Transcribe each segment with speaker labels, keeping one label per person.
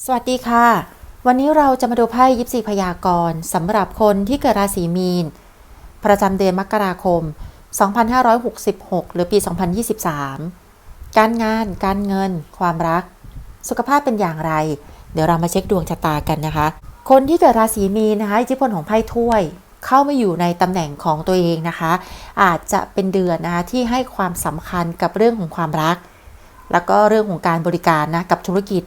Speaker 1: สวัสดีค่ะ วันนี้เราจะมาดูไพ่ยิปซีพยากรณ์สำหรับคนที่เกิดราศีมีน ประจำเดือนมกราคม 2566 หรือปี 2023 การงานการเงิน ความรัก สุขภาพเป็นอย่างไร เดี๋ยวเรามาเช็คดวงชะตากันนะคะ คนที่เกิดราศีมีนนะคะอิทธิพลของไพ่ถ้วย เข้ามาอยู่ในตำแหน่งของตัวเองนะคะ อาจจะเป็นเดือนนะคะที่ให้ความสำคัญกับเรื่องของความรัก แล้วก็เรื่องของการบริการนะกับธุรกิจ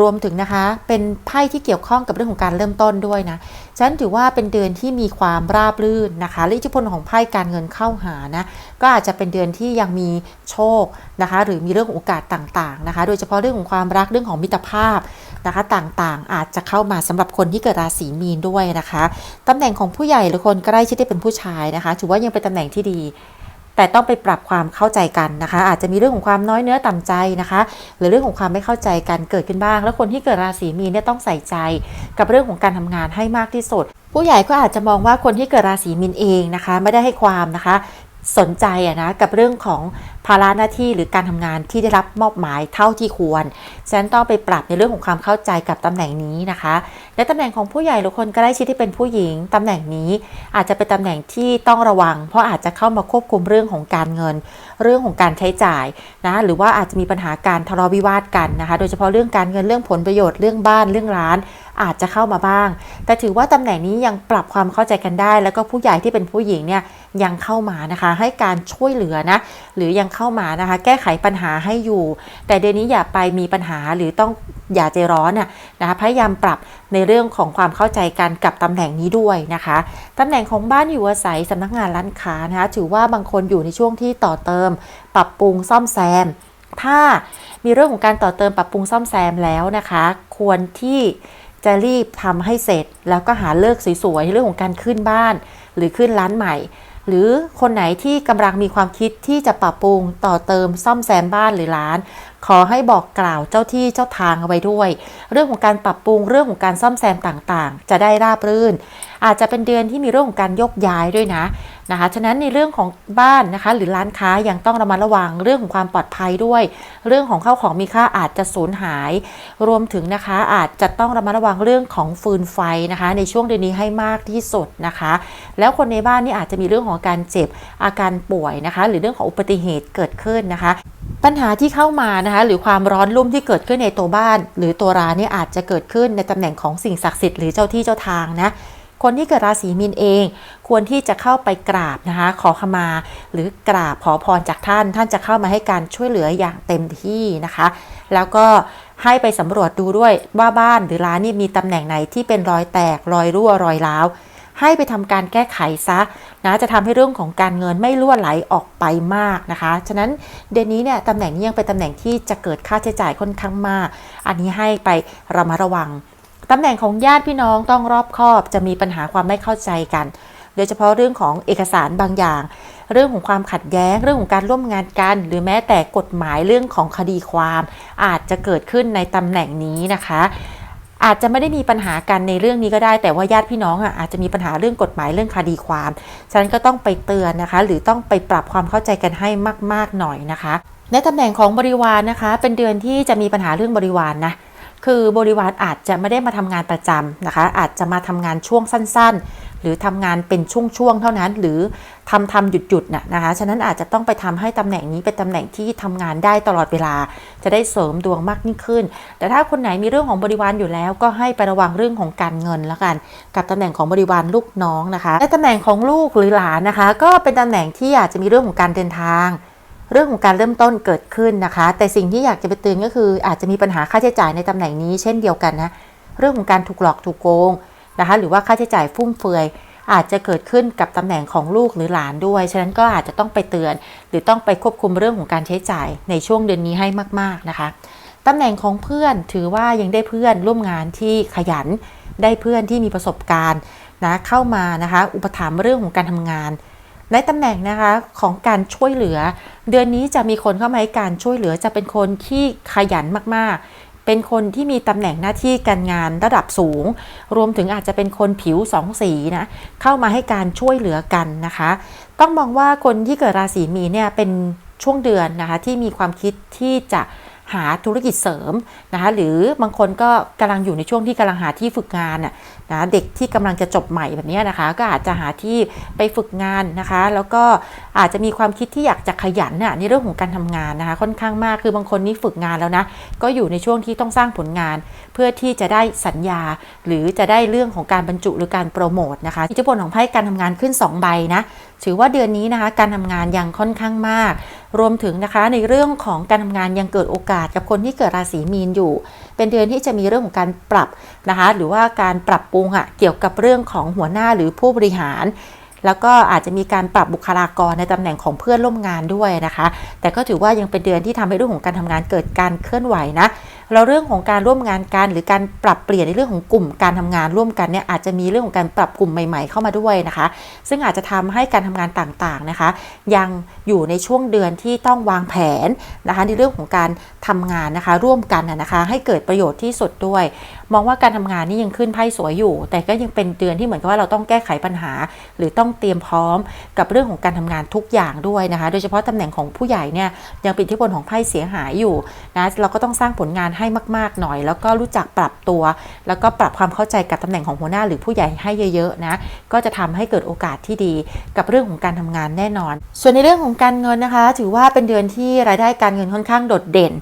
Speaker 1: รวมถึงนะคะ เป็นไพ่ที่เกี่ยวข้องกับเรื่องของการเริ่มต้นด้วยนะฉะนั้นถือว่าเป็นเดือนที่มีความราบรื่นนะคะและอิทธิพลของไพ่การเงินเข้าหานะก็อาจจะเป็นเดือนที่ยังมีโชคนะคะ หรือมีเรื่องของโอกาสต่างๆนะคะ โดยเฉพาะเรื่องของความรักเรื่องของมิตรภาพนะคะต่างๆ อาจจะเข้ามาสำหรับคนที่เกิดราศีมีนด้วยนะคะตำแหน่งของผู้ใหญ่หรือคนใกล้ชิดที่เป็นผู้ชายนะคะ ถือว่ายังเป็นตำแหน่งที่ดี แต่ต้องไปปรับความเข้าใจกันนะคะ อาจจะมีเรื่องของความน้อยเนื้อต่ำใจนะคะ หรือเรื่องของความไม่เข้าใจกันเกิดขึ้นบ้าง แล้วคนที่เกิดราศีมีนเนี่ยต้องใส่ใจกับเรื่องของการทำงานให้มากที่สุด ผู้ใหญ่ก็อาจจะมองว่าคนที่เกิดราศีมีนเองนะคะ ไม่ได้ให้ความนะคะสนใจอะนะกับเรื่องของภาระหน้าที่หรือการทำงานที่ได้รับมอบหมายเท่าที่ควรฉะนั้นต้องไปปรับในเรื่องของความเข้าใจกับตำแหน่งนี้นะคะ และตำแหน่งของผู้ใหญ่หรือคนใกล้ชิดที่เป็นผู้หญิงตำแหน่งนี้อาจจะเป็นตำแหน่งที่ต้องระวัง เพราะอาจจะเข้ามาควบคุมเรื่องของการเงิน เรื่องของการใช้จ่ายนะหรือว่าอาจจะมีปัญหาการทะเลาะวิวาทกันนะคะ โดยเฉพาะเรื่องการเงินเรื่องผลประโยชน์เรื่องบ้านเรื่องร้าน อาจจะเข้ามาบ้าง แต่ถือว่าตำแหน่งนี้ยังปรับความเข้าใจกันได้ แล้วก็ผู้ใหญ่ที่เป็นผู้หญิงเนี่ยยังเข้ามานะคะ ให้การช่วยเหลือนะหรือยังเข้ามานะคะ แก้ไขปัญหาให้อยู่ แต่เดือนนี้อย่าไปมีปัญหาหรือต้องอย่าใจร้อนน่ะนะคะพยายามปรับในเรื่องของความเข้าใจกันกับตำแหน่งนี้ด้วยนะคะตำแหน่งของบ้านอยู่อาศัยสำนักงานร้านค้านะคะถือว่าบางคนอยู่ในช่วงที่ต่อเติม ปรับปรุงซ่อมแซม ถ้ามีเรื่องของการต่อเติมปรับปรุงซ่อมแซมแล้วนะคะ ควรที่ จะรีบทำให้เสร็จ แล้วก็หาเลิกสวยๆเรื่องของการขึ้นบ้าน หรือขึ้นร้านใหม่ หรือคนไหนที่กำลังมีความคิดที่จะปรับปรุงต่อเติมซ่อมแซมบ้านหรือร้าน ขอให้บอกกล่าวเจ้าที่เจ้าทางเอาไว้ด้วย เรื่องของการปรับปรุงเรื่องของการซ่อมแซมต่างๆ จะได้ราบรื่น อาจจะเป็นเดือนที่มีเรื่องของการยกย้ายด้วยนะนะคะฉะนั้นในเรื่องของบ้านนะคะ หรือร้านค้ายังต้องระมัดระวังเรื่องของความปลอดภัยด้วย เรื่องของข้าวของมีค่าอาจจะสูญหาย รวมถึงนะคะอาจจะต้องระมัดระวังเรื่องของฟืนไฟนะคะ ในช่วงเดือนนี้ให้มากที่สุดนะคะ แล้วคนในบ้านนี่อาจจะมีเรื่องของการเจ็บอาการป่วยนะคะ หรือเรื่องของอุบัติเหตุเกิดขึ้นนะคะปัญหาที่เข้ามานะคะหรือความร้อนรุ่มที่เกิดขึ้นในตัวบ้าน หรือตัวร้านนี่อาจจะเกิดขึ้นในตำแหน่งของสิ่งศักดิ์สิทธิ์หรือเจ้าที่เจ้าทางนะ คนที่เกิดราศีมีนเอง ควรที่จะเข้าไปกราบนะคะ ขอขมา หรือกราบขอพรจากท่าน ท่านจะเข้ามาให้การช่วยเหลืออย่างเต็มที่นะคะ แล้วก็ให้ไปสำรวจดูด้วยว่าบ้านหรือร้านนี่มีตำแหน่งไหนที่เป็นรอยแตกรอยรั่วรอยร้าวให้ไปทำการแก้ไขซะนะจะทำให้เรื่องของการเงินไม่ล่วไหลออกไปมากนะคะ ฉะนั้นเดือนนี้เนี่ยตำแหน่งนี้ยังเป็นตำแหน่งที่จะเกิดค่าใช้จ่ายค่อนข้างมาก อันนี้ให้ไประมัดระวัง ตำแหน่งของญาติพี่น้องต้องรอบคอบจะมีปัญหาความไม่เข้าใจกัน โดยเฉพาะเรื่องของเอกสารบางอย่าง เรื่องของความขัดแย้ง เรื่องของการร่วมงานกัน หรือแม้แต่กฎหมายเรื่องของคดีความ อาจจะเกิดขึ้นในตำแหน่งนี้นะคะอาจจะไม่ได้มีปัญหากันในเรื่องนี้ก็ได้ แต่ว่าญาติพี่น้องอะอาจจะมีปัญหาเรื่องกฎหมายเรื่องคดีความ ฉะนั้นก็ต้องไปเตือนนะคะ หรือต้องไปปรับความเข้าใจกันให้มาก ๆหน่อยนะคะ ในตำแหน่งของบริวารนะคะ เป็นเดือนที่จะมีปัญหาเรื่องบริวารนะ คือบริวารอาจจะไม่ได้มาทำงานประจำนะคะ อาจจะมาทำงานช่วงสั้น ๆ หรือทำงานเป็นช่วง ๆ เท่านั้น หรือทำทำหยุดๆน่ะนะคะ ฉะนั้นอาจจะต้องไปทำให้ตำแหน่งนี้เป็นตำแหน่งที่ทำงานได้ตลอดเวลา จะได้เสริมดวงมากยิ่งขึ้น แต่ถ้าคนไหนมีเรื่องของบริวารอยู่แล้ว ก็ให้ไประวังเรื่องของการเงินแล้วกัน กับตำแหน่งของบริวารลูกน้องนะคะและตำแหน่งของลูกหรือหลานนะคะ ก็เป็นตำแหน่งที่อาจจะมีเรื่องของการเดินทาง เรื่องของการเริ่มต้นเกิดขึ้นนะคะ แต่สิ่งที่อยากจะไปเตือนก็คือ อาจจะมีปัญหาค่าใช้จ่ายในตำแหน่งนี้เช่นเดียวกันนะเรื่องของการถูกหลอกถูกโกงนะคะหรือว่าค่าใช้จ่ายฟุ่มเฟือย อาจจะเกิดขึ้นกับตำแหน่งของลูกหรือหลานด้วย ฉะนั้นก็อาจจะต้องไปเตือน หรือต้องไปควบคุมเรื่องของการใช้จ่ายในช่วงเดือนนี้ให้มาก ๆนะคะตำแหน่งของเพื่อนถือว่ายังได้เพื่อนร่วมงานที่ขยันได้เพื่อนที่มีประสบการณ์นะเข้ามานะคะ อุปถัมภ์เรื่องของการทำงาน ในตำแหน่งนะคะของการช่วยเหลือ เดือนนี้จะมีคนเข้ามาให้การช่วยเหลือจะเป็นคนที่ขยันมากๆ เป็นคนที่มีตำแหน่งหน้าที่การงานระดับสูง รวมถึงอาจจะเป็นคนผิวสองสีนะเข้ามาให้การช่วยเหลือกันนะคะ ต้องมองว่าคนที่เกิดราศีมีเนี่ยเป็นช่วงเดือนนะคะที่มีความคิดที่จะ หาธุรกิจเสริมนะคะหรือบางคนก็กำลังอยู่ในช่วงที่กำลังหาที่ฝึกงานน่ะะเด็กที่กำลังจะจบใหม่แบบนี้นะคะ ก็อาจจะหาที่ไปฝึกงานนะคะ แล้วก็อาจจะมีความคิดที่อยากจะขยันน่ะในเรื่องของการทำงานนะคะค่อนข้างมากคือบางคนนี่ฝึกงานแล้วนะก็อยู่ในช่วงที่ต้องสร้างผลงาน เพื่อที่จะได้สัญญา หรือจะได้เรื่องของการบรรจุหรือการโปรโมทนะคะอิทธิพลของไพ่การทำงานขึ้น 2 ใบนะ ถือว่าเดือนนี้นะคะการทำงานยังค่อนข้างมาก รวมถึงนะคะในเรื่องของการทำงานยังเกิดโอกาสกับคนที่เกิดราศีมีนอยู่ เป็นเดือนที่จะมีเรื่องของการปรับนะคะหรือว่าการปรับปรุงอะเกี่ยวกับเรื่องของหัวหน้าหรือผู้บริหารแล้วก็อาจจะมีการปรับบุคลากรในตำแหน่งของเพื่อนร่วมงานด้วยนะคะ แต่ก็ถือว่ายังเป็นเดือนที่ทำให้เรื่องของการทำงานเกิดการเคลื่อนไหวนะแล้วเรื่องของการร่วมงานกัน หรือการปรับเปลี่ยนในเรื่องของกลุ่มการทำงานร่วมกันเนี่ยอาจจะมีเรื่องของการปรับกลุ่มใหม่ ๆ เข้ามาด้วยนะคะ ซึ่งอาจจะทำให้การทำงานต่างๆนะคะ ยังอยู่ในช่วงเดือนที่ต้องวางแผนนะคะในเรื่องของการทำงานนะคะ ร่วมกันนะคะ ให้เกิดประโยชน์ที่สุดด้วยมองว่าการทำงานนี่ยังขึ้นไพ่สวยอยู่ แต่ก็ยังเป็นเดือนที่เหมือนกับว่าเราต้องแก้ไขปัญหา หรือต้องเตรียมพร้อมกับเรื่องของการทำงานทุกอย่างด้วยนะคะ โดยเฉพาะตำแหน่งของผู้ใหญ่เนี่ยยังเป็นที่พลของไพ่เสียหายอยู่นะเราก็ต้องสร้างผลงานให้มาก ๆหน่อย แล้วก็รู้จักปรับตัว แล้วก็ปรับความเข้าใจกับตำแหน่งของหัวหน้าหรือผู้ใหญ่ให้เยอะๆนะก็จะทำให้เกิดโอกาสที่ดีกับเรื่องของการทำงานแน่นอน ส่วนในเรื่องของการเงินนะคะ ถือว่าเป็นเดือนที่รายได้การเงินค่อนข้างโดดเด่น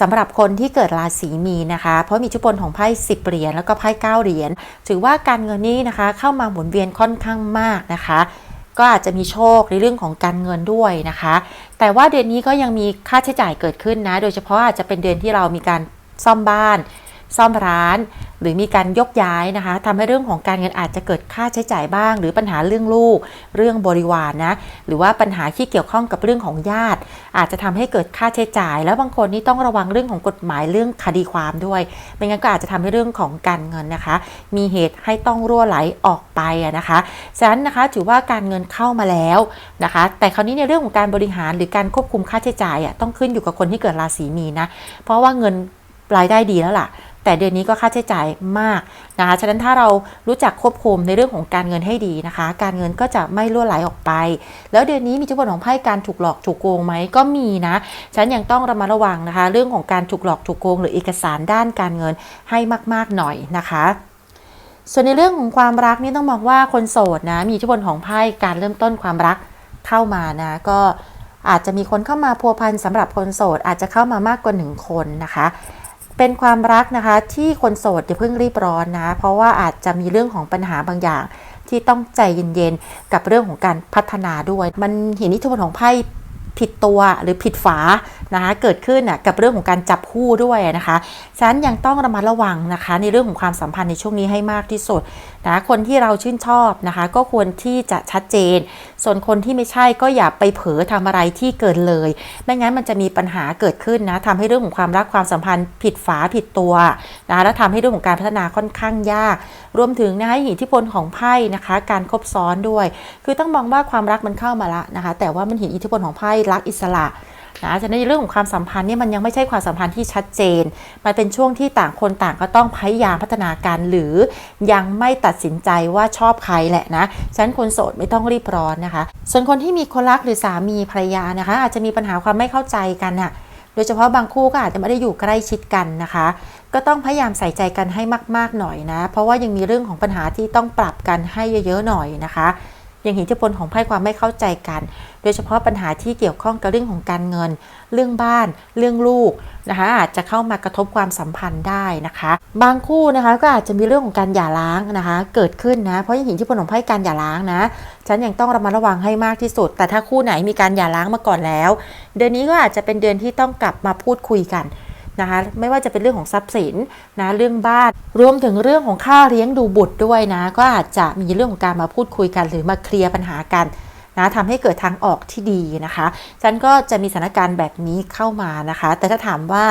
Speaker 1: สำหรับคนที่เกิดราศีมีนะคะ เพราะมีอิทธิพลของไพ่10เหรียญแล้วก็ไพ่9เหรียญถือว่าการเงินนี้นะคะเข้ามาหมุนเวียนค่อนข้างมากนะคะก็อาจจะมีโชคในเรื่องของการเงินด้วยนะคะ แต่ว่าเดือนนี้ก็ยังมีค่าใช้จ่ายเกิดขึ้นนะ โดยเฉพาะอาจจะเป็นเดือนที่เรามีการซ่อมบ้าน ซ่อมร้าน หรือมีการยกย้ายนะคะทำให้เรื่องของการเงินอาจจะเกิดค่าใช้จ่ายบ้าง หรือปัญหาเรื่องลูก เรื่องบริวารนนะหรือว่าปัญหาที่เกี่ยวข้องกับเรื่องของญาติ อาจจะทำให้เกิดค่าใช้จ่าย แล้วบางคนนี่ต้องระวังเรื่องของกฎหมายเรื่องคดีความด้วยไม่งั้นก็อาจจะทำให้เรื่องของการเงินนะคะ มีเหตุให้ต้องรั่วไหลออกไปนะคะฉะนั้นนะคะถือว่าการเงินเข้ามาแล้วนะคะ แต่คราวนี้ในเรื่องของการบริหารหรือการควบคุมค่าใช้จ่ายอะต้องขึ้นอยู่กับคนที่เกิดราศีมีนนะเพราะว่าเงินรายได้ดีแล้วล่ะ แต่เดือนนี้ก็ค่าใช้จ่ายมากนะคะ ฉะนั้นถ้าเรารู้จักควบคุมในเรื่องของการเงินให้ดีนะคะ การเงินก็จะไม่ล่วไหลออกไป แล้วเดือนนี้มีจุดผลของไพ่การถูกหลอกถูกโกงไหมก็มีนะ ฉันยังต้องระมัดระวังนะคะ เรื่องของการถูกหลอกถูกโกง หรือเอกสารด้านการเงินให้มาก ๆหน่อยนะคะส่วนในเรื่องของความรักนี่ต้องมองว่าคนโสดนะมีอิทธิพลของไพ่การเริ่มต้นความรักเข้ามานะ ก็อาจจะมีคนเข้ามาพัวพันสำหรับคนโสดอาจจะเข้ามามากกว่าหนึ่งคนนะคะ เป็นความรักนะคะที่คนโสดอย่าเพิ่งรีบร้อนนะ เพราะว่าอาจจะมีเรื่องของปัญหาบางอย่างที่ต้องใจเย็นๆ กับเรื่องของการพัฒนาด้วย มันเห็นนิทุนของไพ่ผิดตัวหรือผิดฝา นะคะเกิดขึ้นกับเรื่องของการจับคู่ด้วยนะคะฉะนั้นยังต้องระมัดระวังนะคะ ในเรื่องของความสัมพันธ์ในช่วงนี้ให้มากที่สุดนะคนที่เราชื่นชอบนะคะ ก็ควรที่จะชัดเจน ส่วนคนที่ไม่ใช่ก็อย่าไปเผลอทำอะไรที่เกินเลย ไม่งั้นมันจะมีปัญหาเกิดขึ้นนะทำให้เรื่องของความรักความสัมพันธ์ผิดฝาผิดตัวนะคะแล้วทำให้เรื่องของการพัฒนาค่อนข้างยาก รวมถึงนะคะอิทธิพลของไพ่นะคะ การคบซ้อนด้วย คือต้องมองว่าความรักมันเข้ามาละนะคะ แต่ว่ามันเห็นอิทธิพลของไพ่รักอิสระ นะฉะนั้นในเรื่องของความสัมพันธ์เนี่ยมันยังไม่ใช่ความสัมพันธ์ที่ชัดเจน มันเป็นช่วงที่ต่างคนต่างก็ต้องพยายามพัฒนาการหรือยังไม่ตัดสินใจว่าชอบใครแหละนะฉะนั้นคนโสดไม่ต้องรีบร้อนนะคะ ส่วนคนที่มีคนรักหรือสามีภรรยานะคะ อาจจะมีปัญหาความไม่เข้าใจกันน่ะโดยเฉพาะบางคู่ก็อาจจะไม่ได้อยู่ใกล้ชิดกันนะคะ ก็ต้องพยายามใส่ใจกันให้มาก ๆหน่อยนะ เพราะว่ายังมีเรื่องของปัญหาที่ต้องปรับกันให้เยอะๆหน่อยนะคะ ยังเห็นอิทธิพลของไพ่ความไม่เข้าใจกัน โดยเฉพาะปัญหาที่เกี่ยวข้องกับเรื่องของการเงิน เรื่องบ้าน เรื่องลูกนะคะอาจจะเข้ามากระทบความสัมพันธ์ได้นะคะ บางคู่นะคะก็อาจจะมีเรื่องของการหย่าร้างนะคะ เกิดขึ้นนะเพราะยังเห็นอิทธิพลของไพ่การหย่าร้างนะฉันยังต้องระมัดระวังให้มากที่สุด แต่ถ้าคู่ไหนมีการหย่าร้างมาก่อนแล้ว เดือนนี้ก็อาจจะเป็นเดือนที่ต้องกลับมาพูดคุยกัน นะคะไม่ว่าจะเป็นเรื่องของทรัพย์สินนะเรื่องบ้านรวมถึงเรื่องของค่าเลี้ยงดูบุตรด้วยนะ ก็อาจจะมีเรื่องของการมาพูดคุยกัน หรือมาเคลียร์ปัญหากันนะทำให้เกิดทางออกที่ดีนะคะฉันก็จะมีสถานการณ์แบบนี้เข้ามานะคะ แต่ถ้าถามว่า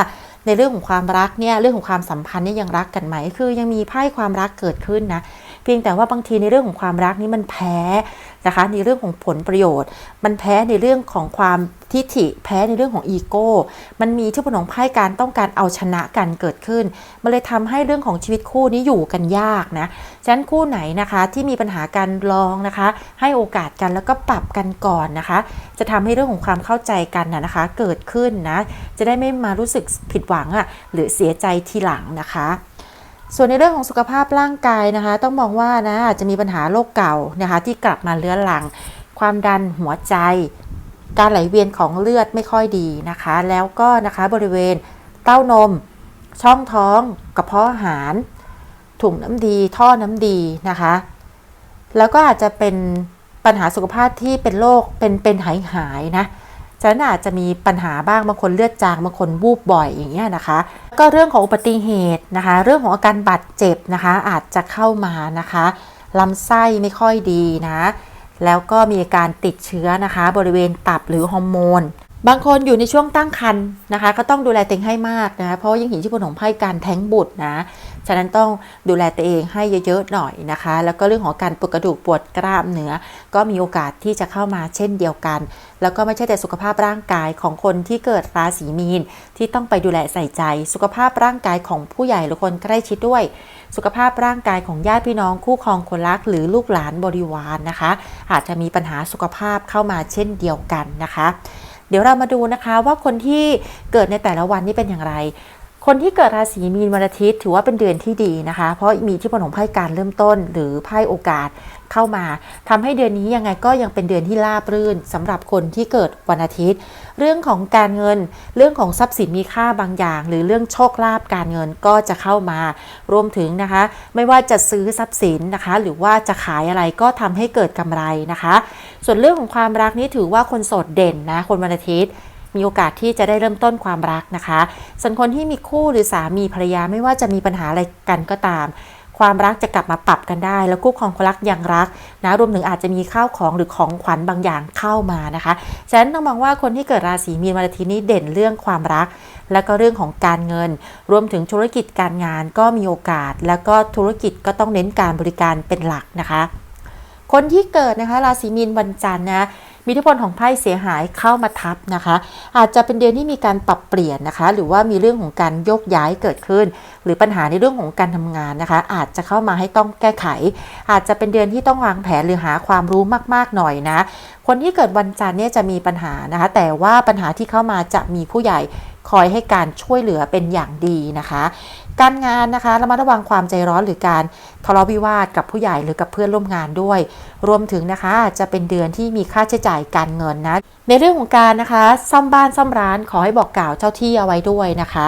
Speaker 1: ในเรื่องของความรักเนี่ยเรื่องของความสัมพันธ์เนี่ยยังรักกันไหม คือยังมีไพ่ความรักเกิดขึ้นนะ เพียงแต่ว่าบางทีในเรื่องของความรักนี้มันแพ้นะคะในเรื่องของผลประโยชน์ มันแพ้ในเรื่องของความทิฐิแพ้ในเรื่องของอีโก้ มันมีที่ผลของไพ่การต้องการเอาชนะกันเกิดขึ้น มันเลยทำให้เรื่องของชีวิตคู่นี้อยู่กันยากนะ ฉะนั้นคู่ไหนนะคะที่มีปัญหาการลองนะคะ ให้โอกาสกันแล้วก็ปรับกันก่อนนะคะ จะทำให้เรื่องของความเข้าใจกันนะนะคะ เกิดขึ้นนะ จะได้ไม่มารู้สึกผิดหวังอะ่ะหรือเสียใจทีหลังนะคะ ส่วนในเรื่องของสุขภาพร่างกายนะคะ ต้องมองว่านะอาจจะมีปัญหาโรคเก่านะคะ ที่กลับมาเลื้อนหลัง ความดันหัวใจ การไหลเวียนของเลือดไม่ค่อยดีนะคะ แล้วก็นะคะบริเวณเต้านม ช่องท้องกระเพาะอาหาร ถุงน้ำดี ท่อน้ำดีนะคะ แล้วก็อาจจะเป็นปัญหาสุขภาพที่เป็นโรคเป็นเป็นหายหายนะ ฉะนั้นอาจจะมีปัญหาบ้างบางคนเลือดจางบางคนวูบบ่อยอย่างเงี้ยนะคะ ก็เรื่องของอุบัติเหตุนะคะ เรื่องของอาการบาดเจ็บนะคะ อาจจะเข้ามานะคะลำไส้ไม่ค่อยดีนะ แล้วก็มีอาการติดเชื้อนะคะ บริเวณตับหรือฮอร์โมนบางคนอยู่ในช่วงตั้งครรภ์นะคะ ก็ต้องดูแลเตัวเองให้มากนะะเพราะว่ายังเห็นที่ผลของไพ่การแท้งบุตรนะ ฉะนั้นต้องดูแลตัวเองให้เยอะๆหน่อยนะคะ แล้วก็เรื่องของการปวดกระดูกปวดกล้ามเนื้อก็มีโอกาสที่จะเข้ามาเช่นเดียวกัน แล้วก็ไม่ใช่แต่สุขภาพร่างกายของคนที่เกิดราศีมีน ที่ต้องไปดูแลใส่ใจ สุขภาพร่างกายของผู้ใหญ่หรือคนใกล้ชิดด้วย สุขภาพร่างกายของญาติพี่น้องคู่ครองคนรักหรือลูกหลานบริวารนนะคะ อาจจะมีปัญหาสุขภาพเข้ามาเช่นเดียวกันนะคะเดี๋ยวเรามาดูนะคะว่าคนที่เกิดในแต่ละวันนี้เป็นอย่างไร คนที่เกิดราศีมีนวันอาทิตย์ ถือว่าเป็นเดือนที่ดีนะคะ เพราะมีที่ผลของไพ่การเริ่มต้น หรือไพ่โอกาสเข้ามาทำให้เดือนนี้ยังไงก็ยังเป็นเดือนที่ราบรื่นสำหรับคนที่เกิดวันอาทิตย์ เรื่องของการเงิน เรื่องของทรัพย์สินมีค่าบางอย่าง หรือเรื่องโชคลาภการเงินก็จะเข้ามารวมถึงนะคะ ไม่ว่าจะซื้อทรัพย์สินนะคะ หรือว่าจะขายอะไรก็ทำให้เกิดกำไรนะคะ ส่วนเรื่องของความรักนี่ถือว่าคนโสดเด่นนะคนวันอาทิตย์ มีโอกาสที่จะได้เริ่มต้นความรักนะคะ ส่วนคนที่มีคู่หรือสามีภรรยาไม่ว่าจะมีปัญหาอะไรกันก็ตาม ความรักจะกลับมาปรับกันได้ แล้วคู่ครองคนรักยังรักนะรวมถึงอาจจะมีข้าวของหรือของขวัญบางอย่างเข้ามานะคะฉะนั้นต้องมองว่าคนที่เกิดราศีมีนวันอาทิตย์นี้เด่นเรื่องความรัก แล้วก็เรื่องของการเงิน รวมถึงธุรกิจการงานก็มีโอกาส แล้วก็ธุรกิจก็ต้องเน้นการบริการเป็นหลักนะคะ คนที่เกิดนะคะราศีมีนวันจันทร์นะ มีอิทธิพลของไพ่เสียหายเข้ามาทับนะคะ อาจจะเป็นเดือนที่มีการปรับเปลี่ยนนะคะ หรือว่ามีเรื่องของการโยกย้ายเกิดขึ้น หรือปัญหาในเรื่องของการทำงานนะคะ อาจจะเข้ามาให้ต้องแก้ไข อาจจะเป็นเดือนที่ต้องวางแผนหรือหาความรู้มากๆหน่อยนะ คนที่เกิดวันจันทร์เนี่ยจะมีปัญหานะคะ แต่ว่าปัญหาที่เข้ามาจะมีผู้ใหญ่คอยให้การช่วยเหลือเป็นอย่างดีนะคะ การงานนะคะระมัดระวังความใจร้อนหรือการทะเลาะวิวาทกับผู้ใหญ่หรือกับเพื่อนร่วมงานด้วย รวมถึงนะคะจะเป็นเดือนที่มีค่าใช้จ่ายการเงินนะในเรื่องของการนะคะ ซ่อมบ้านซ่อมร้านขอให้บอกกล่าวเจ้าที่เอาไว้ด้วยนะคะ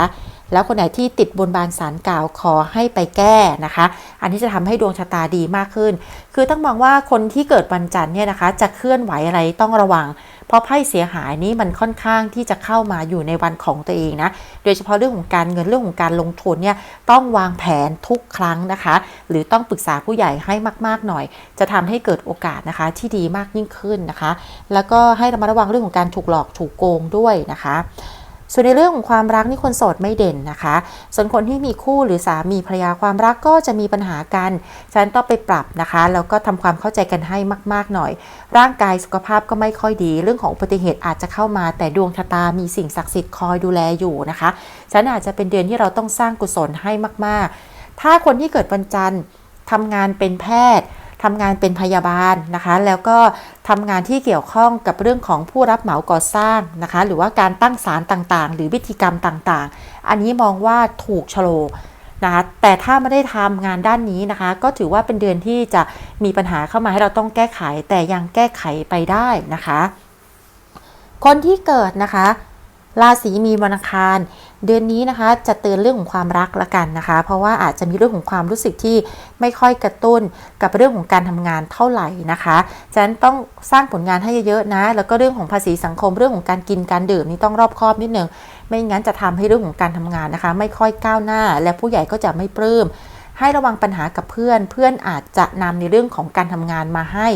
Speaker 1: แล้วคนไหนที่ติดบนบานสารกล่าวขอให้ไปแก้นะคะ อันนี้จะทำให้ดวงชะตาดีมากขึ้น คือต้องมองว่าคนที่เกิดวันจันทร์เนี่ยนะคะ จะเคลื่อนไหวอะไรต้องระวัง เพราะไพ่เสียหายนี้มันค่อนข้างที่จะเข้ามาอยู่ในวันของตัวเองนะ โดยเฉพาะเรื่องของการเงินเรื่องของการลงทุนเนี่ยต้องวางแผนทุกครั้งนะคะ หรือต้องปรึกษาผู้ใหญ่ให้มาก ๆหน่อย จะทำให้เกิดโอกาสนะคะที่ดีมากยิ่งขึ้นนะคะ แล้วก็ให้ระมัดระวังเรื่องของการถูกหลอกถูกโกงด้วยนะคะ ส่วนในเรื่องของความรักนี่คนโสดไม่เด่นนะคะ ส่วนคนที่มีคู่หรือสามีภรรยาความรักก็จะมีปัญหากันฉะนั้นต้องไปปรับนะคะแล้วก็ทำความเข้าใจกันให้มาก ๆหน่อย ร่างกายสุขภาพก็ไม่ค่อยดี เรื่องของอุบัติเหตุอาจจะเข้ามา แต่ดวงชะตามีสิ่งศักดิ์สิทธิ์คอยดูแลอยู่นะคะฉะนั้นอาจจะเป็นเดือนที่เราต้องสร้างกุศลให้มาก ๆ ถ้าคนที่เกิดวันจันทร์ทำงานเป็นแพทย์ ทำงานเป็นพยาบาลนะคะ แล้วก็ทำงานที่เกี่ยวข้องกับเรื่องของผู้รับเหมาก่อสร้างนะคะ หรือว่าการตั้งศาลต่างๆ หรือพิธีกรรมต่างๆ อันนี้มองว่าถูกชะโลนะคะแต่ถ้าไม่ได้ทำงานด้านนี้นะคะ ก็ถือว่าเป็นเดือนที่จะมีปัญหาเข้ามาให้เราต้องแก้ไข แต่ยังแก้ไขไปได้นะคะ คนที่เกิดนะคะ ราศีมีนวันอังคาร เดือนนี้นะคะจะเตือนเรื่องของความรักละกันนะคะ เพราะว่าอาจจะมีเรื่องของความรู้สึกที่ไม่ค่อยกระตุ้นกับเรื่องของการทำงานเท่าไหร่นะคะฉะนั้นต้องสร้างผลงานให้เยอะๆนะ แล้วก็เรื่องของภาษีสังคมเรื่องของการกินการดื่มนี่ต้องรอบคอบนิดนึงไม่งั้นจะทำให้เรื่องของการทำงานนะคะ ไม่ค่อยก้าวหน้า และผู้ใหญ่ก็จะไม่ปลื้ม ให้ระวังปัญหากับเพื่อน เพื่อนอาจจะนำในเรื่องของการทำงานมาให้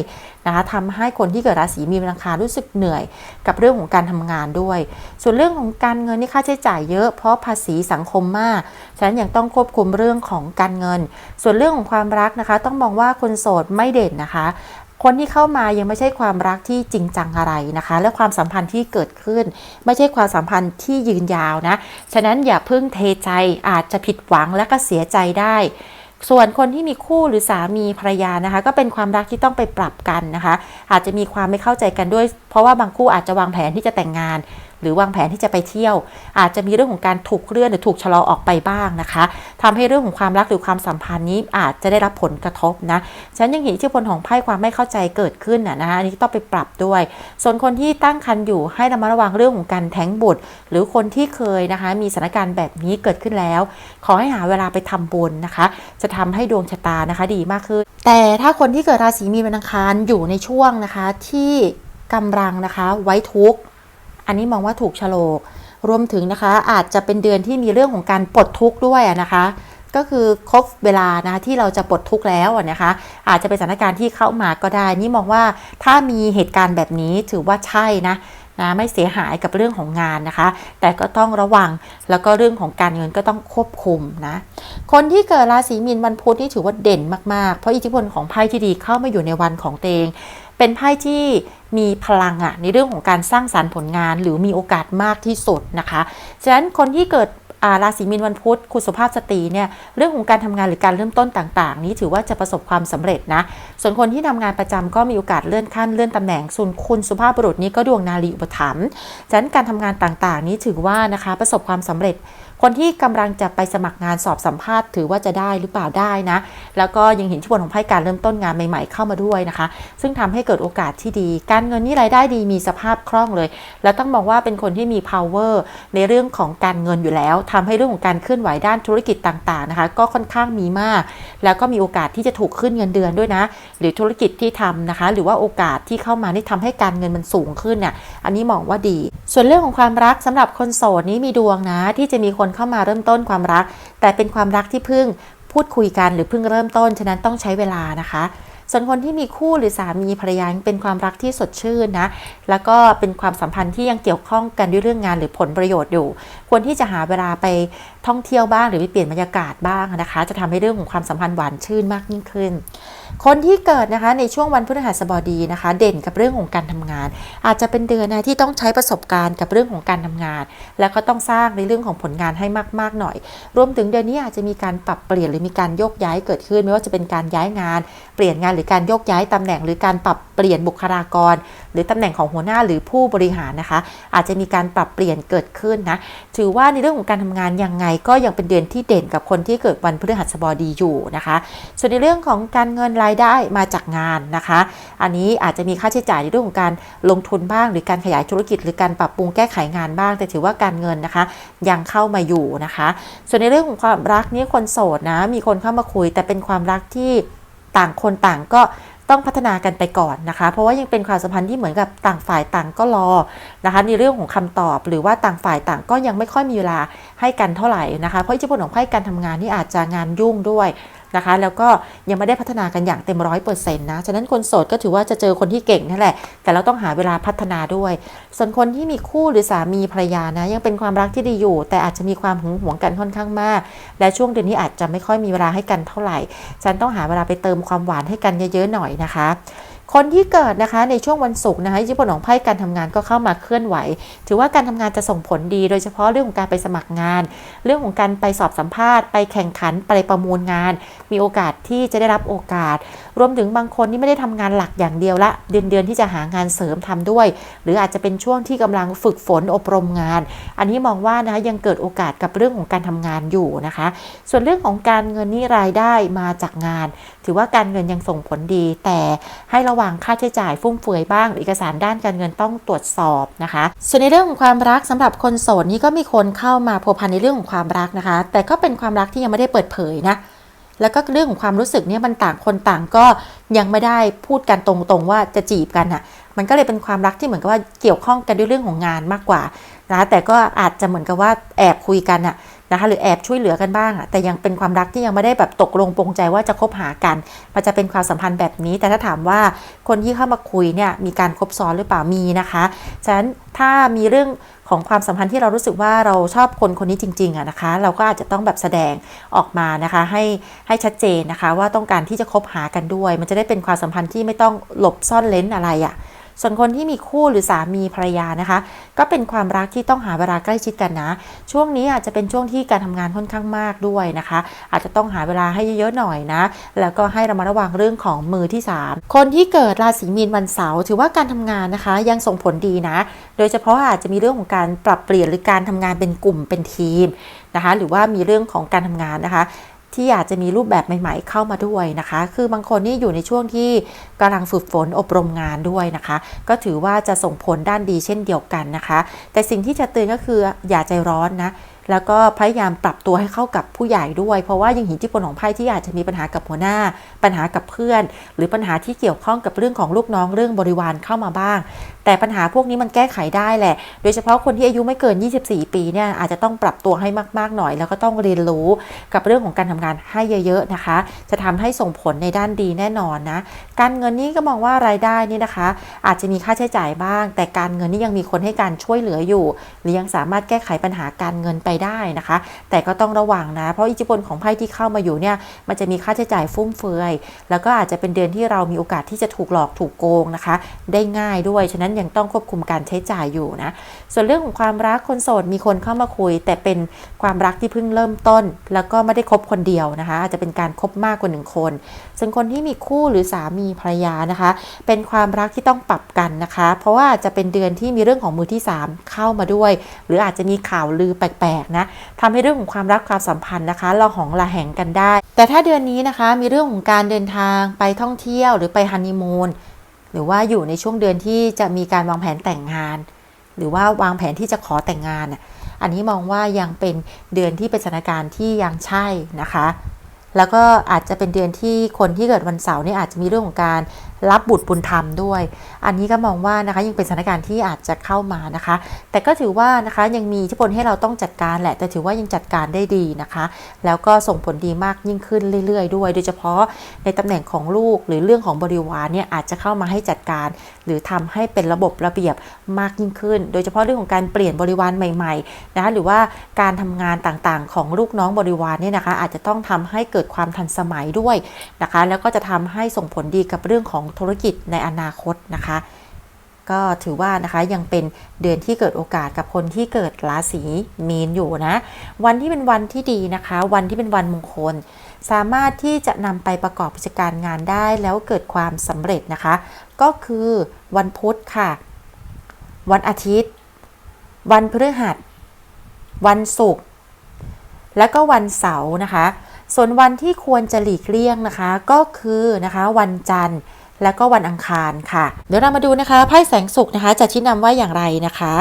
Speaker 1: นะคะทำให้คนที่เกิดราศีมีนอังคารรู้สึกเหนื่อย กับเรื่องของการทำงานด้วย ส่วนเรื่องของการเงินนี่ค่าใช้จ่ายเยอะเพราะภาษีสังคมมาก ฉะนั้นยังต้องควบคุมเรื่องของการเงิน ส่วนเรื่องของความรักนะคะ ต้องมองว่าคนโสดไม่เด่นนะคะคนที่เข้ามายังไม่ใช่ความรักที่จริงจังอะไรนะคะ และความสัมพันธ์ที่เกิดขึ้น ไม่ใช่ความสัมพันธ์ที่ยืนยาวนะ ฉะนั้นอย่าเพิ่งเทใจอาจจะผิดหวังและก็เสียใจได้ ส่วนคนที่มีคู่หรือสามีภรรยานะคะ ก็เป็นความรักที่ต้องไปปรับกันนะคะ อาจจะมีความไม่เข้าใจกันด้วย เพราะว่าบางคู่อาจจะวางแผนที่จะแต่งงานหรือวางแผนที่จะไปเที่ยว อาจจะมีเรื่องของการถูกเลื่อนหรือถูกชะลอออกไปบ้างนะคะทำให้เรื่องของความรักหรือความสัมพันธ์นี้อาจจะได้รับผลกระทบนะฉันยังเห็นอิทธิพลของไพ่ความไม่เข้าใจเกิดขึ้นนะนะอันนี้ต้องไปปรับด้วย ส่วนคนที่ตั้งครรภ์อยู่ให้ระมัดระวังเรื่องของการแท้งบุตร หรือคนที่เคยนะคะ มีสถานการณ์แบบนี้เกิดขึ้นแล้ว ขอให้หาเวลาไปทำบุญนะคะ จะทำให้ดวงชะตานะคะดีมากขึ้น แต่ถ้าคนที่เกิดราศีมีนวันอังคารอยู่ในช่วงนะคะที่กำลังนะคะไว้ทุกข์ อันนี้มองว่าถูกโฉลก รวมถึงนะคะอาจจะเป็นเดือนที่มีเรื่องของการปลดทุกข์ด้วยนะคะ ก็คือครบเวลานะคะที่เราจะปลดทุกข์แล้วนะคะ อาจจะเป็นสถานการณ์ที่เข้ามาก็ได้ นี่มองว่าถ้ามีเหตุการณ์แบบนี้ถือว่าใช่นะนะไม่เสียหายกับเรื่องของงานนะคะ แต่ก็ต้องระวังแล้วก็เรื่องของการเงินก็ต้องควบคุมนะ คนที่เกิดราศีมีนวันพุธนี่ถือว่าเด่นมาก ๆ เพราะอิทธิพลของไพ่ที่ดีเข้ามาอยู่ในวันของเอง เป็นไพ่ที่มีพลังอะในเรื่องของการสร้างสารรค์ผลงานหรือมีโอกาสมากที่สุดนะคะฉะนั้นคนที่เกิดราศีมีนวันพุธคุณสุภาพสตรีเนี่ยเรื่องของการทำงานหรือการเริ่มต้นต่างๆ นี้ถือว่าจะประสบความสำเร็จนะ ส่วนคนที่ทำงานประจำก็มีโอกาสเลื่อนขั้นเลื่อนตำแหน่งส่วนคุณสุภาพบุรุษนี้ก็ดวงนารีอุปถัมภ์ฉะนั้นการทำงานต่างๆ นี้ถือว่านะคะประสบความสำเร็จ คนที่กำลังจะไปสมัครงานสอบสัมภาษณ์ถือว่าจะได้หรือเปล่าได้นะ แล้วก็ยังเห็นที่บนของไพ่การเริ่มต้นงานใหม่ ๆ เข้ามาด้วยนะคะ ซึ่งทำให้เกิดโอกาสที่ดี การเงินนี่รายได้ดีมีสภาพคล่องเลย แล้วต้องบอกว่าเป็นคนที่มี power ในเรื่องของการเงินอยู่แล้วทำให้เรื่องของการเคลื่อนไหวด้านธุรกิจต่างๆนะคะก็ค่อนข้างมีมาก แล้วก็มีโอกาสที่จะถูกขึ้นเงินเดือนด้วยนะ หรือธุรกิจที่ทำนะคะ หรือว่าโอกาสที่เข้ามานี่ทำให้การเงินมันสูงขึ้นเนี่ยอันนี้มองว่าดี ส่วนเรื่องของความรักสำหรับคนโสดนี้มีดวงนะที่จะมีคนนเข้ามาเริ่มต้นความรัก แต่เป็นความรักที่เพิ่งพูดคุยกันหรือเพิ่งเริ่มต้น ฉะนั้นต้องใช้เวลานะคะ ส่วนคนที่มีคู่หรือสามีภรรยาเป็นความรักที่สดชื่นนะ แล้วก็เป็นความสัมพันธ์ที่ยังเกี่ยวข้องกันด้วยเรื่องงานหรือผลประโยชน์อยู่ ควรที่จะหาเวลาไปท่องเที่ยวบ้าง หรือไปเปลี่ยนบรรยากาศบ้างนะคะ จะทำให้เรื่องของความสัมพันธ์หวานชื่นมากยิ่งขึ้น คนที่เกิดนะคะในช่วงวันพฤหัสบดีนะคะ เด่นกับเรื่องของการทำงาน อาจจะเป็นเดือนนะที่ต้องใช้ประสบการณ์กับเรื่องของการทำงาน แล้วก็ต้องสร้างในเรื่องของผลงานให้มาก ๆ หน่อย รวมถึงเดือนนี้อาจจะมีการปรับเปลี่ยนหรือมีการโยกย้ายเกิดขึ้น ไม่ว่าจะเป็นการย้ายงาน เปลี่ยนงานหรือการโยกย้ายตำแหน่งหรือการปรับเปลี่ยนบุคลากร หรือตำแหน่งของหัวหน้าหรือผู้บริหารนะคะ อาจจะมีการปรับเปลี่ยนเกิดขึ้นนะ ถือว่าในเรื่องของการทำงานยังไงก็ยังเป็นเดือนที่เด่นกับคนที่เกิดวันพฤหัสบดีอยู่นะคะ ส่วนในเรื่องของการเงินรายได้มาจากงานนะคะ อันนี้อาจจะมีค่าใช้จ่ายในเรื่องของการลงทุนบ้าง หรือการขยายธุรกิจ หรือการปรับปรุงแก้ไขงานบ้าง แต่ถือว่าการเงินนะคะ ยังเข้ามาอยู่นะคะ ส่วนในเรื่องของความรักนี่คนโสดนะ มีคนเข้ามาคุย แต่เป็นความรักที่ต่างคนต่างก็ ต้องพัฒนากันไปก่อนนะคะ เพราะว่ายังเป็นความสัมพันธ์ที่เหมือนกับต่างฝ่ายต่างก็รอนะคะ ในเรื่องของคำตอบหรือว่าต่างฝ่ายต่างก็ยังไม่ค่อยมีเวลาให้กันเท่าไหร่นะคะ เพราะอิทธิพลของไพ่การทำงานนี่อาจจะงานยุ่งด้วย นะคะ แล้วก็ยังไม่ได้พัฒนากันอย่างเต็มร้อยเปอร์เซ็นต์นะ ฉะนั้นคนโสดก็ถือว่าจะเจอคนที่เก่งนั่นแหละ แต่เราต้องหาเวลาพัฒนาด้วย ส่วนคนที่มีคู่หรือสามีภรรยานะ ยังเป็นความรักที่ดีอยู่ แต่อาจจะมีความหึงหวงกันค่อนข้างมาก และช่วงเดือนนี้อาจจะไม่ค่อยมีเวลาให้กันเท่าไหร่ ฉันต้องหาเวลาไปเติมความหวานให้กันเยอะๆหน่อยนะคะ คนที่เกิดนะคะในช่วงวันศุกร์นะคะอิทธิพลของไพ่การทำงานก็เข้ามาเคลื่อนไหว ถือว่าการทำงานจะส่งผลดี โดยเฉพาะเรื่องของการไปสมัครงาน เรื่องของการไปสอบสัมภาษณ์ ไปแข่งขันไปประมูลงาน มีโอกาสที่จะได้รับโอกาส รวมถึงบางคนที่ไม่ได้ทำงานหลักอย่างเดียวละ เดือนเดือนที่จะหางานเสริมทำด้วย หรืออาจจะเป็นช่วงที่กำลังฝึกฝนอบรมงาน อันนี้มองว่านะคะยังเกิดโอกาสกับเรื่องของการทำงานอยู่นะคะ ส่วนเรื่องของการเงินนี่รายได้มาจากงาน ถือว่าการเงินยังส่งผลดี แต่ให้ระวังค่าใช้จ่ายฟุ่มเฟือยบ้างเอกสารด้านการเงินต้องตรวจสอบนะคะ ส่วนในเรื่องของความรักสำหรับคนโสดนี่ก็มีคนเข้ามาพัวพันในเรื่องของความรักนะคะ แต่ก็เป็นความรักที่ยังไม่ได้เปิดเผยนะแล้วก็เรื่องของความรู้สึกเนี่ยมันต่างคนต่างก็ยังไม่ได้พูดกันตรงๆว่าจะจีบกันอะ มันก็เลยเป็นความรักที่เหมือนกับว่าเกี่ยวข้องกันด้วยเรื่องของงานมากกว่านะแต่ก็อาจจะเหมือนกับว่าแอบคุยกันอะ นะคะหรือแอบช่วยเหลือกันบ้างอะแต่ยังเป็นความรักที่ยังไม่ได้แบบตกลงปรงใจว่าจะคบหากัน มันจะเป็นความสัมพันธ์แบบนี้ แต่ถ้าถามว่าคนที่เข้ามาคุยเนี่ยมีการคบซ้อนหรือเปล่ามีนะคะฉะนั้นถ้ามีเรื่องของความสัมพันธ์ที่เรารู้สึกว่าเราชอบคนคนนี้จริงๆอะนะคะ เราก็อาจจะต้องแบบแสดงออกมานะคะ ให้ให้ชัดเจนนะคะ ว่าต้องการที่จะคบหากันด้วย มันจะได้เป็นความสัมพันธ์ที่ไม่ต้องหลบซ่อนเล้นอะไรอะ ส่วนคนที่มีคู่หรือสามีภรรยานะคะ ก็เป็นความรักที่ต้องหาเวลาใกล้ชิดกันนะ ช่วงนี้อาจจะเป็นช่วงที่การทำงานค่อนข้างมากด้วยนะคะ อาจจะต้องหาเวลาให้เยอะๆหน่อยนะ แล้วก็ให้ระมัดระวังเรื่องของมือที่ 3 คนที่เกิดราศีมีนวันเสาร์ถือว่าการทำงานนะคะ ยังส่งผลดีนะ โดยเฉพาะอาจจะมีเรื่องของการปรับเปลี่ยนหรือการทำงานเป็นกลุ่มเป็นทีมนะคะ หรือว่ามีเรื่องของการทำงานนะคะ ที่อยาจจะมีรูปแบบใหม่ๆ เข้ามาด้วยนะคะ คือบางคนนี่อยู่ในช่วงที่กำลังฝึกฝนอบรมงานด้วยนะคะ ก็ถือว่าจะส่งผลด้านดีเช่นเดียวกันนะคะ แต่สิ่งที่จะเตือนก็คืออย่าใจร้อนนะแล้วก็พยายามปรับตัวให้เข้ากับผู้ใหญ่ด้วย เพราะว่ายังเห็นที่ผลของไพ่ที่อาจจะมีปัญหากับหัวหน้า ปัญหากับเพื่อน หรือปัญหาที่เกี่ยวข้องกับเรื่องของลูกน้องเรื่องบริวารเข้ามาบ้าง แต่ปัญหาพวกนี้มันแก้ไขได้แหละ โดยเฉพาะคนที่อายุไม่เกิน 24 ปีเนี่ยอาจจะต้องปรับตัวให้มาก ๆ หน่อย แล้วก็ต้องเรียนรู้กับเรื่องของการทำงานให้เยอะ ๆ นะคะ จะทำให้ส่งผลในด้านดีแน่นอนนะ การเงินนี่ก็มองว่ารายได้นี่นะคะ อาจจะมีค่าใช้จ่ายบ้าง แต่การเงินนี่ยังมีคนให้การช่วยเหลืออยู่ หรือยังสามารถแก้ไขปัญหาการเงินไปได้นะคะ แต่ก็ต้องระวังนะ เพราะอิทธิพลของไพ่ที่เข้ามาอยู่เนี่ยมันจะมีค่าใช้จ่ายฟุ่มเฟือย แล้วก็อาจจะเป็นเดือนที่เรามีโอกาสที่จะถูกหลอกถูกโกงนะคะ ได้ง่ายด้วย ฉะนั้นยังต้องควบคุมการใช้จ่ายอยู่นะ ส่วนเรื่องของความรักคนโสดมีคนเข้ามาคุย แต่เป็นความรักที่เพิ่งเริ่มต้น แล้วก็ไม่ได้คบคนเดียวนะคะอาจจะเป็นการคบมากกว่าหนึ่งคน ส่วนคนที่มีคู่หรือสามีภรรยานะคะ เป็นความรักที่ต้องปรับกันนะคะ เพราะว่าจะเป็นเดือนที่มีเรื่องของมือที่ 3 เข้ามาด้วย หรืออาจจะมีข่าวลือแปลกๆนะทำให้เรื่องของความรักความสัมพันธ์นะคะเราหองระแหงกันได้ แต่ถ้าเดือนนี้นะคะมีเรื่องของการเดินทางไปท่องเที่ยวหรือไปฮันนีมูน หรือว่าอยู่ในช่วงเดือนที่จะมีการวางแผนแต่งงาน หรือว่าวางแผนที่จะขอแต่งงานอันนี้มองว่ายังเป็นเดือนที่เป็นสถานการณ์ที่ยังใช่นะคะ แล้วก็อาจจะเป็นเดือนที่คนที่เกิดวันเสาร์นี่อาจจะมีเรื่องของการ รับบุตรบุญธรรมด้วย อันนี้ก็มองว่านะคะยังเป็นสถานการณ์ที่อาจจะเข้ามานะคะ แต่ก็ถือว่านะคะยังมีอิทธิพลให้เราต้องจัดการแหละ แต่ถือว่ายังจัดการได้ดีนะคะ แล้วก็ส่งผลดีมากยิ่งขึ้นเรื่อย ๆ ด้วย โดยเฉพาะในตำแหน่งของลูกหรือเรื่องของบริวารเนี่ยอาจจะเข้ามาให้จัดการ หรือทำให้เป็นระบบระเบียบมากยิ่งขึ้น โดยเฉพาะเรื่องของการเปลี่ยนบริวารใหม่ๆนะคะหรือว่าการทำงานต่างๆ ของลูกน้องบริวารเนี่ยนะคะอาจจะต้องทำให้เกิดความทันสมัยด้วยนะคะ แล้วก็จะทำให้ส่งผลดีกับเรื่องของธุรกิจในอนาคตนะคะ ก็ถือว่านะคะยังเป็นเดือนที่เกิดโอกาสกับคนที่เกิดราศีมีนอยู่นะ วันที่เป็นวันที่ดีนะคะ วันที่เป็นวันมงคล สามารถที่จะนำไปประกอบกิจการงานได้แล้วเกิดความสำเร็จนะคะ ก็คือวันพุธค่ะ วันอาทิตย์ วันพฤหัส วันศุกร์และก็วันเสาร์นะคะ ส่วนวันที่ควรจะหลีกเลี่ยงนะคะ ก็คือนะคะวันจันทร์ แล้วก็วันอังคารค่ะ เดี๋ยวเรามาดูนะคะไพ่แสงสุขนะคะ จะชี้นำว่าอย่างไรนะคะ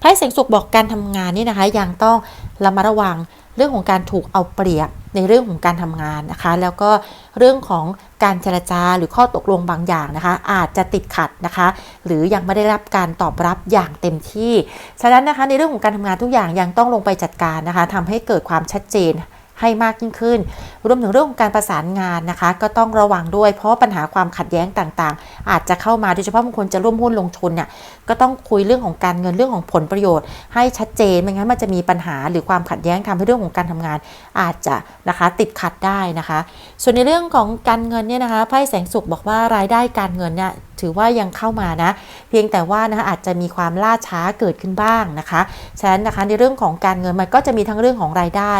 Speaker 1: ไพ่แสงสุขบอกการทำงานนี่นะคะ ยังต้องระมัดระวังเรื่องของการถูกเอาเปรียบในเรื่องของการทำงานนะคะ แล้วก็เรื่องของการเจรจาหรือข้อตกลงบางอย่างนะคะ อาจจะติดขัดนะคะ หรือยังไม่ได้รับการตอบรับอย่างเต็มที่ ฉะนั้นนะคะในเรื่องของการทำงานทุกอย่างยังต้องลงไปจัดการนะคะทำให้เกิดความชัดเจน ให้มากยิ่งขึ้น รวมถึงเรื่องของการประสานงานนะคะ ก็ต้องระวังด้วย เพราะปัญหาความขัดแย้งต่างๆ อาจจะเข้ามาโดยเฉพาะบางคนจะร่วมหุ้นลงทุนเนี่ยก็ต้องคุยเรื่องของการเงินเรื่องของผลประโยชน์ ให้ชัดเจนไม่งั้นมันจะมีปัญหาหรือความขัดแย้งทำให้เรื่องของการทำงาน อาจจะนะคะติดขัดได้นะคะ ส่วนในเรื่องของการเงินเนี่ยนะคะไพ่แสงสุขบอกว่ารายได้การเงินเนี่ยถือว่ายังเข้ามานะ เพียงแต่ว่านะคะอาจจะมีความล่าช้าเกิดขึ้นบ้างนะคะฉะนั้นนะคะในเรื่องของการเงินมันก็จะมีทั้งเรื่องของรายได้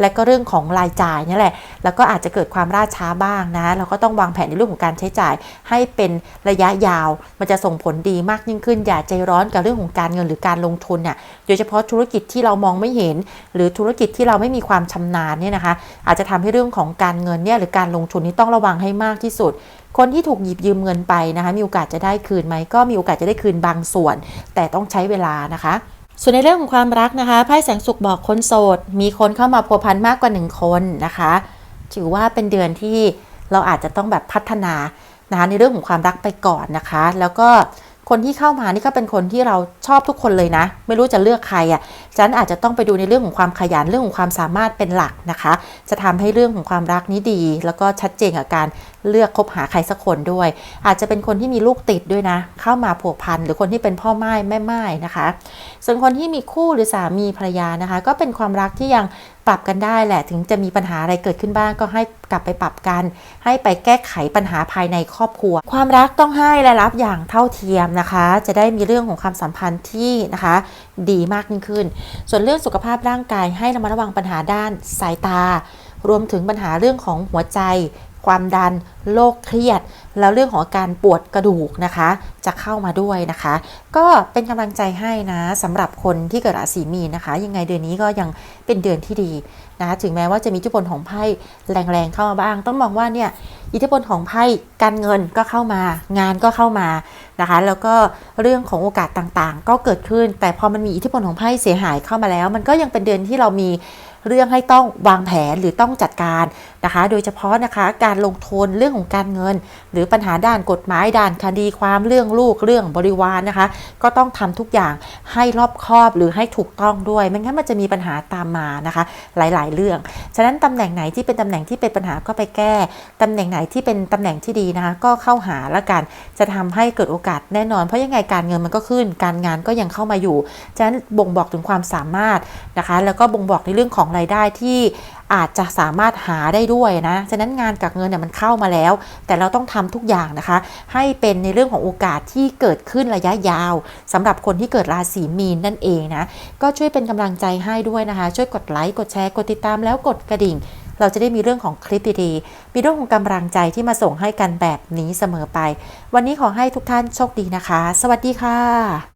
Speaker 1: และก็เรื่องของรายจ่ายนี่แหละ แล้วก็อาจจะเกิดความล่าช้าบ้างนะเราก็ต้องวางแผนในเรื่องของการใช้จ่าย ให้เป็นระยะยาว มันจะส่งผลดีมากยิ่งขึ้น อย่าใจร้อนกับเรื่องของการเงินหรือการลงทุนเนี่ยโดยเฉพาะธุรกิจที่เรามองไม่เห็น หรือธุรกิจที่เราไม่มีความชำนาญเนี่ยนะคะ อาจจะทำให้เรื่องของการเงินเนี่ยหรือการลงทุนนี้ต้องระวังให้มากที่สุด คนที่ถูกหยิบยืมเงินไปนะคะ มีโอกาสจะได้คืนไหมก็มีโอกาสจะได้คืนบางส่วน แต่ต้องใช้เวลานะคะ ส่วนในเรื่องของความรักนะคะไพ่แสงสุขบอกคนโสด มีคนเข้ามาพัวพันมากกว่าหนึ่งคนนะคะ ถือว่าเป็นเดือนที่เราอาจจะต้องแบบพัฒนานะคะในเรื่องของความรักไปก่อนนะคะ แล้วก็คนที่เข้ามานี่ก็เป็นคนที่เราชอบทุกคนเลยนะ ไม่รู้จะเลือกใครอะ่ะฉะนั้นอาจจะต้องไปดูในเรื่องของความขยันเรื่องของความสามารถเป็นหลักนะคะ จะทำให้เรื่องของความรักนี้ดี แล้วก็ชัดเจนกับการ เลือกคบหาใครสักคนด้วย อาจจะเป็นคนที่มีลูกติดด้วยนะ เข้ามาผัวพันหรือคนที่เป็นพ่อไม้แม่ไม้นะคะ ส่วนคนที่มีคู่หรือสามีภรรยานะคะ ก็เป็นความรักที่ยังปรับกันได้แหละ ถึงจะมีปัญหาอะไรเกิดขึ้นบ้างก็ให้กลับไปปรับกัน ให้ไปแก้ไขปัญหาภายในครอบครัว ความรักต้องให้และรับอย่างเท่าเทียมนะคะ จะได้มีเรื่องของความสัมพันธ์ที่นะคะ ดีมากยิ่งขึ้น ส่วนเรื่องสุขภาพร่างกายให้ระมัดระวังปัญหาด้านสายตารวมถึงปัญหาเรื่องของหัวใจ ความดันโรคเครียด แล้วเรื่องของอาการปวดกระดูกนะคะ จะเข้ามาด้วยนะคะ ก็เป็นกำลังใจให้นะสำหรับคนที่เกิดราศีมีนนะคะ ยังไงเดือนนี้ก็ยังเป็นเดือนที่ดีนะคะถึงแม้ว่าจะมีอิทธิพลของไพ่แรงๆเข้ามาบ้าง ต้องมองว่าเนี่ยอิทธิพลของไพ่การเงินก็เข้ามางานก็เข้ามานะคะ แล้วก็เรื่องของโอกาสต่างๆ ก็เกิดขึ้น แต่พอมันมีอิทธิพลของไพ่เสียหายเข้ามาแล้ว มันก็ยังเป็นเดือนที่เรามีเรื่องให้ต้องวางแผนหรือต้องจัดการ นะคะ โดยเฉพาะนะคะการลงทุนเรื่องของการเงิน หรือปัญหาด้านกฎหมายด้านคดีความเรื่องลูกเรื่องบริวารนนะคะ ก็ต้องทำทุกอย่างให้รอบคอบหรือให้ถูกต้องด้วยไม่งั้นมันจะมีปัญหาตามมานะคะ หลายๆ เรื่อง ฉะนั้นตำแหน่งไหนที่เป็นตำแหน่งที่เป็นปัญหาก็ไปแก้ตำแหน่งไหนที่เป็นตำแหน่งที่ดีนะคะก็เข้าหาละกันจะทำให้เกิดโอกาสแน่นอน เพราะยังไงการเงินมันก็ขึ้น การงานก็ยังเข้ามาอยู่ ฉะนั้นบ่งบอกถึงความสามารถนะคะ แล้วก็บ่งบอกในเรื่องของรายได้ที่ อาจจะสามารถหาได้ด้วยนะฉะนั้นงานกับเงินเนี่ยมันเข้ามาแล้ว แต่เราต้องทำทุกอย่างนะคะ ให้เป็นในเรื่องของโอกาสที่เกิดขึ้นระยะยาวสำหรับคนที่เกิดราศีมีนนั่นเองนะก็ช่วยเป็นกำลังใจให้ด้วยนะคะ ช่วยกดไลค์กดแชร์กดติดตามแล้วกดกระดิ่งเราจะได้มีเรื่องของคลิปดีๆ มีเรื่องของกำลังใจที่มาส่งให้กันแบบนี้เสมอไป วันนี้ขอให้ทุกท่านโชคดีนะคะ สวัสดีค่ะ